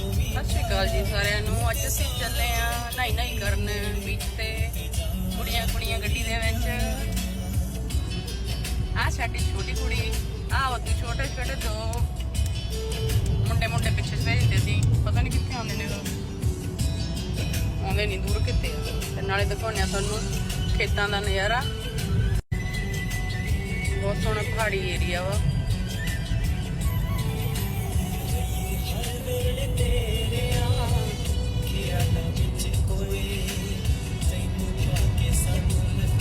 ਸਤਿ ਸ਼੍ਰੀ ਅਕਾਲ ਜੀ ਸਾਰਿਆਂ ਨੂੰ। ਅੱਜ ਅਸੀਂ ਚੱਲੇ ਆ ਨਹਾਈ ਨਹਾਈ ਕਰਨ ਬੀਚ ਤੇ, ਕੁੜੀਆਂ ਕੁੜੀਆਂ ਗੱਡੀ ਦੇ ਵਿੱਚ। ਆ ਸਾਡੀ ਛੋਟੀ ਕੁੜੀ ਆ ਉਹਦੀ ਛੋਟੇ ਛੋਟੇ ਦੋ ਮੁੰਡੇ ਮੁੰਡੇ ਪਿੱਛੇ ਭੇਜਦੇ ਸੀ। ਪਤਾ ਨਹੀਂ ਕਿੱਥੇ ਆਉਂਦੇ ਨੇ ਉਹ। ਆਉਂਦੇ ਨਹੀਂ ਦੂਰ ਕਿੱਥੇ ਤੇ ਨਾਲੇ ਦਿਖਾਉਂਦੇ ਆ ਤੁਹਾਨੂੰ ਖੇਤਾਂ ਦਾ ਨਜ਼ਾਰਾ। ਬਹੁਤ ਸੋਹਣਾ ਪਹਾੜੀ ਏਰੀਆ ਵਾ।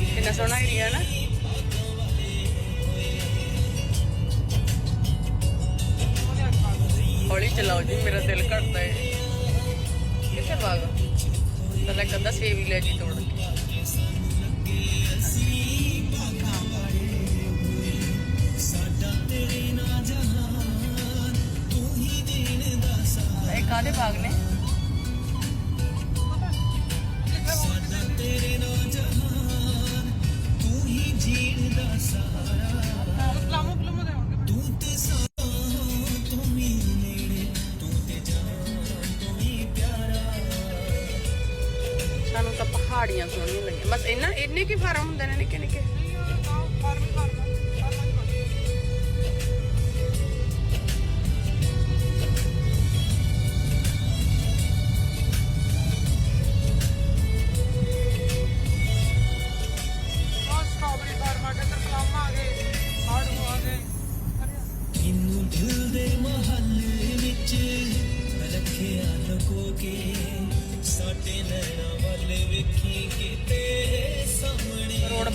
ਕਿੰਨਾ ਸੋਹਣਾ ਏਰੀਆ ਨਾ ਹੌਲੀ ਚਲਾਓ ਜੀ ਮੇਰਾ ਦਿਲ ਘਟਦਾ ਹੈ ਕਿੱਥੇ ਭਾਗ ਤਾਂ ਲੈ ਕੰਦਾ ਸੇਵ ਹੀ ਲੈ ਜੀ ਤੋੜ ਕੇ ਇਹ ਕਾਦੇ ਬਾਗ ਨੇ? ਸਾਨੂੰ ਤਾਂ ਪਹਾੜੀਆਂ ਸੋਹਣੀਆਂ ਲੱਗੀਆਂ। ਬਸ ਇਹਨਾਂ ਇੰਨੇ ਕੀ ਫਾਰਮ ਹੁੰਦੇ ਨੇ ਨਿੱਕੇ ਨਿੱਕੇ ਇਹਨੂੰ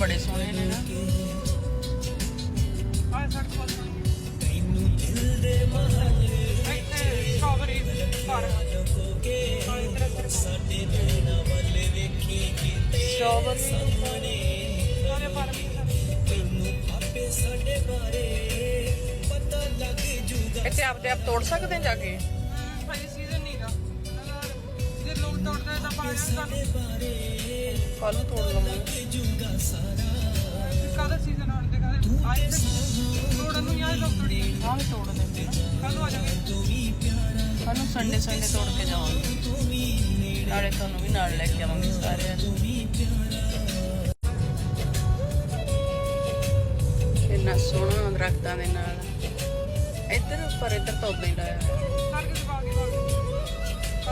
ਬੜੇ ਸੋਹਣੇ ਨੇ ਨਾ। ਤੈਨੂੰ ਦਿਲ ਦੇ ਮਹੱਲੇ ਲੁਕੋ ਕੇ ਸਾਡੇ ਨੈਣਾ ਵੱਲ ਵੇਖੀ ਕਿਤੇ ਸਟ੍ਰਾਬੇਰੀ ਸਾਹਮਣੇ ਤੈਨੂੰ ਆਪੇ ਸਾਡੇ ਬਾਰੇ ਪਤਾ ਲੱਗ ਜੂਗਾ ਇੱਥੇ ਆਪਦੇ ਆਪ ਤੋੜ ਸਕਦੇ ਜਾ ਕੇ? ਸਾਡੇ ਬਾਰੇ ਕੱਲ ਨੂੰ ਤੋੜ ਲਵਾਂਗੇ ਜੂਗਾ ਸਾਰਾ ਹਾਂ ਵੀ ਤੋੜ ਲੈਂਦੇ ਨਾ ਤੂੰ ਵੀ ਪਿਆਰਾ ਸਾਨੂੰ ਸੰਡੇ ਸੰਡੇ ਤੋੜ ਕੇ ਜਾਵਾਂਗੇ ਨਾਲੇ ਤੁਹਾਨੂੰ ਵੀ ਨਾਲ ਲੈ ਕੇ ਆਵਾਂਗੇ ਸਾਰਿਆਂ ਨੂੰ ਤੂੰ ਇੰਨਾ ਸੋਹਣਾ ਦਰਖਤਾਂ ਦੇ ਨਾਲ। ਇੱਧਰ ਉੱਪਰ, ਇੱਧਰ ਤਾਂ ਉਦਾਂ ਹੀ ਲਾਇਆ ਹੋਇਆ।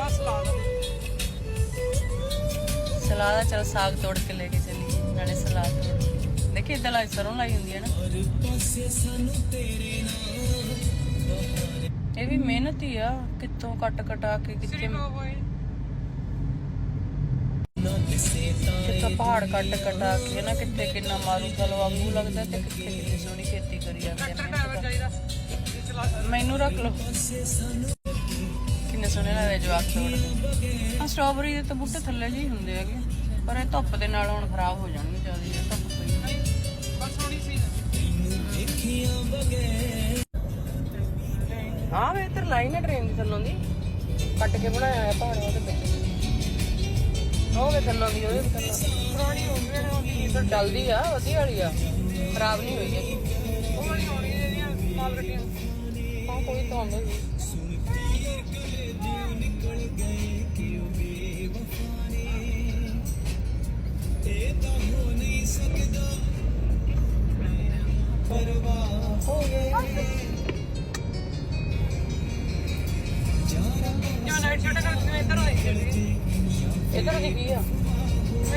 ਸਲਾਦ ਦਾ ਚਲ ਸਾਗ ਤੋੜ ਕੇ ਲੈ ਕੇ ਚੱਲੀਏ ਨਾਲੇ ਸਲਾਦ ਤੋੜ ਕੇ। ਦੇਖੀ ਇਦਾਂ ਲਾਈ ਸਰੋਂ ਲਾਈ ਹੁੰਦੀ ਹੈ ਨਾ। ਇਹ ਵੀ ਮਿਹਨਤ ਹੀ ਆ ਕਿੱਥੋਂ ਕੱਟ ਕਟਾ ਕੇ ਕਿੱਥੇ ਕਿੱਥੋਂ ਪਹਾੜ ਕੱਟ ਕਟਾ ਕੇ ਨਾ ਕਿੱਥੇ ਕਿੰਨਾ ਮਾਰੂ ਚਲ ਵਾਂਗੂ ਲੱਗਦਾ ਤੇ ਕਿੱਥੇ ਕਿੰਨੀ ਸੋਹਣੀ ਖੇਤੀ ਕਰੀ ਜਾਂਦੇ ਆ। ਦਾ। ਮੈਨੂੰ ਰੱਖ ਲਓ। ਕਿੰਨੇ ਸੋਹਣੇ ਲੱਗਦੇ ਜਵਾਕ ਤੋੜਦੇ ਆ ਸਟ੍ਰਾਬੇਰੀ ਦੇ ਤਾਂ ਬੂਟੇ ਥੱਲੇ ਜਿਹੇ ਹੀ ਹੁੰਦੇ ਹੈਗੇ। ਪਰ ਇਹ ਧੁੱਪ ਦੇ ਨਾਲ ਹੁਣ ਖਰਾਬ ਹੋ ਜਾਣਗੇ ਜ਼ਿਆਦਾ ਜੇ ਧੁੱਪ ਪਈ ਤੈਨੂੰ ਦੇਖਿਆ ਬਗੈਰ ਹਾਂ ਵੇ ਇੱਧਰ ਲਾਈਨ ਹੈ ਟ੍ਰੇਨ ਦੀ ਥੱਲੋਂ ਦੀ। ਕੱਟ ਕੇ ਬਣਾਇਆ ਹੈ ਪਹਾੜਾਂ ਦੇ ਵਿੱਚ। ਉਹ ਵੇ ਥੱਲੋਂ ਦੀ ਉਹਦੇ ਵੀ ਥੱਲੋਂ ਪੁਰਾਣੀ ਹੋ ਗਈ ਇੱਧਰ ਚੱਲਦੀ ਆ, ਵਧੀਆ ਵਾਲੀ ਆ। ਖਰਾਬ ਨਹੀਂ ਹੋਈ ਹੈਗੀ। ਉਹ ਵਾਲੀ ਹੋਣੀ ਜਿਹੜੀਆਂ ਮਾਲ ਗੱਡੀਆਂ ਹਾਂ ਕੋਈ ਤਾਂ ਹੁੰਦਾ ਸੀ ਨਿਕਲ ਗਏ ਕਿਉਂ ਬੇਵਫਾ ਨੇ ਇਹ ਤਾਂ ਹੋ ਨਹੀਂ। ਇੱਧਰ ਦੀ ਕੀ ਆ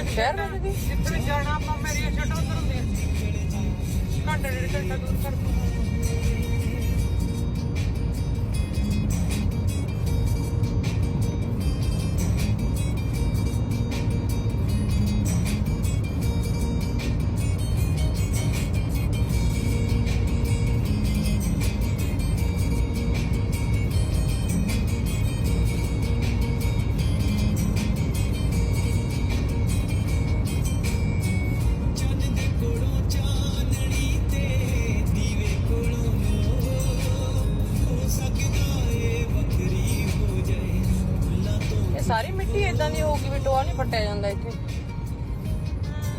ਸ਼ਹਿਰ ਵਿੱਚ ਦੀ ਜਿੱਥੇ ਜਾਣਾ ਆਪਾਂ ਮੇਰੀ ਛੱਡ ਉਧਰ ਹੁੰਦੀ ਘੰਟਾ ਡੇਢ ਘੰਟਾ ਦੂਰ ਕਰ ਸਾਰੀ ਮਿੱਟੀ ਇਦਾਂ ਦੀ ਹੋਊਗੀ ਵੀ ਟੋਆ ਨਹੀਂ ਪੱਟਿਆ ਜਾਂਦਾ ਇੱਥੇ।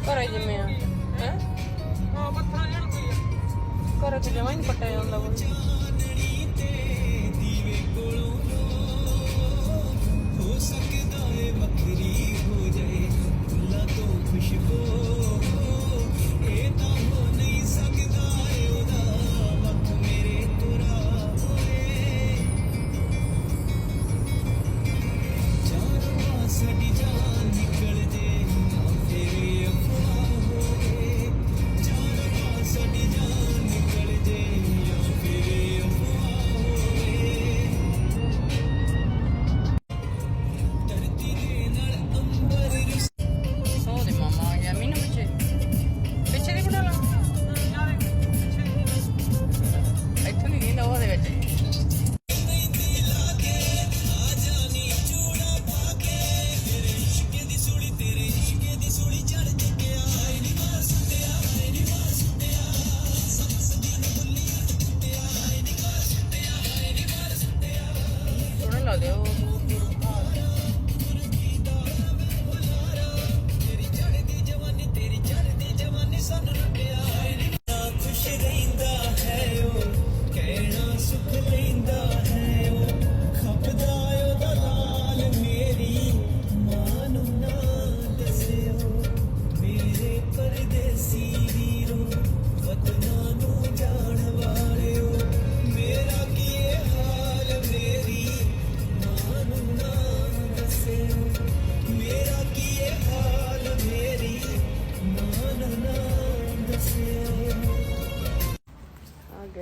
ਘਰੇ ਜਿਵੇਂ ਆ। ਹੈ? ਹਾਂ ਪੱਥਰਾਂ ਜਣ ਕੋਈ ਆ। ਘਰੇ ਹੀ ਨਹੀਂ ਪੱਟਿਆ ਜਾਂਦਾ ਕੋਈ।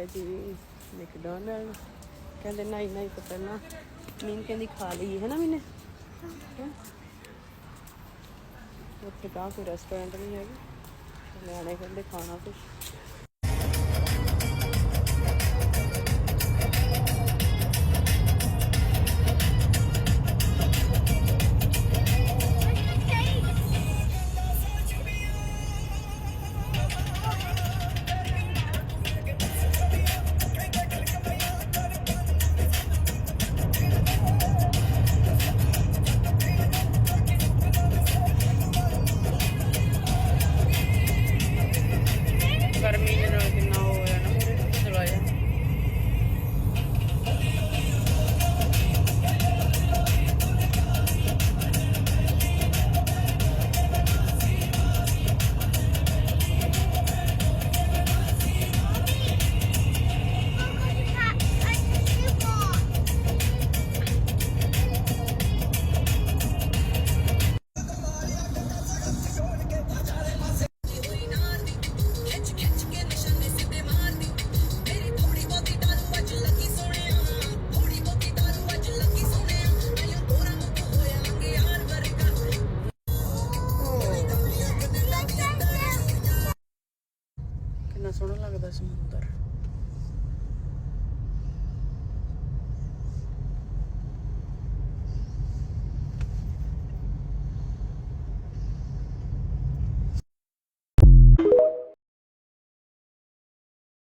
ਹੈ ਜੀ ਮੈਕਡੋਨਲਡ ਕਹਿੰਦੇ ਨਹੀਂ ਨਹੀਂ ਪਤਾ ਨਾ ਮੀਨ ਕਹਿੰਦੀ ਖਾ ਲਈ ਹੈ ਨਾ ਮੈਨੇ? ਉੱਥੇ ਕਾ ਕੋਈ ਰੈਸਟੋਰੈਂਟ ਨਹੀਂ ਹੈਗੇ। ਨਿਆਣੇ ਕਹਿੰਦੇ ਖਾਣਾ ਕੁਛ। Carlos Motor.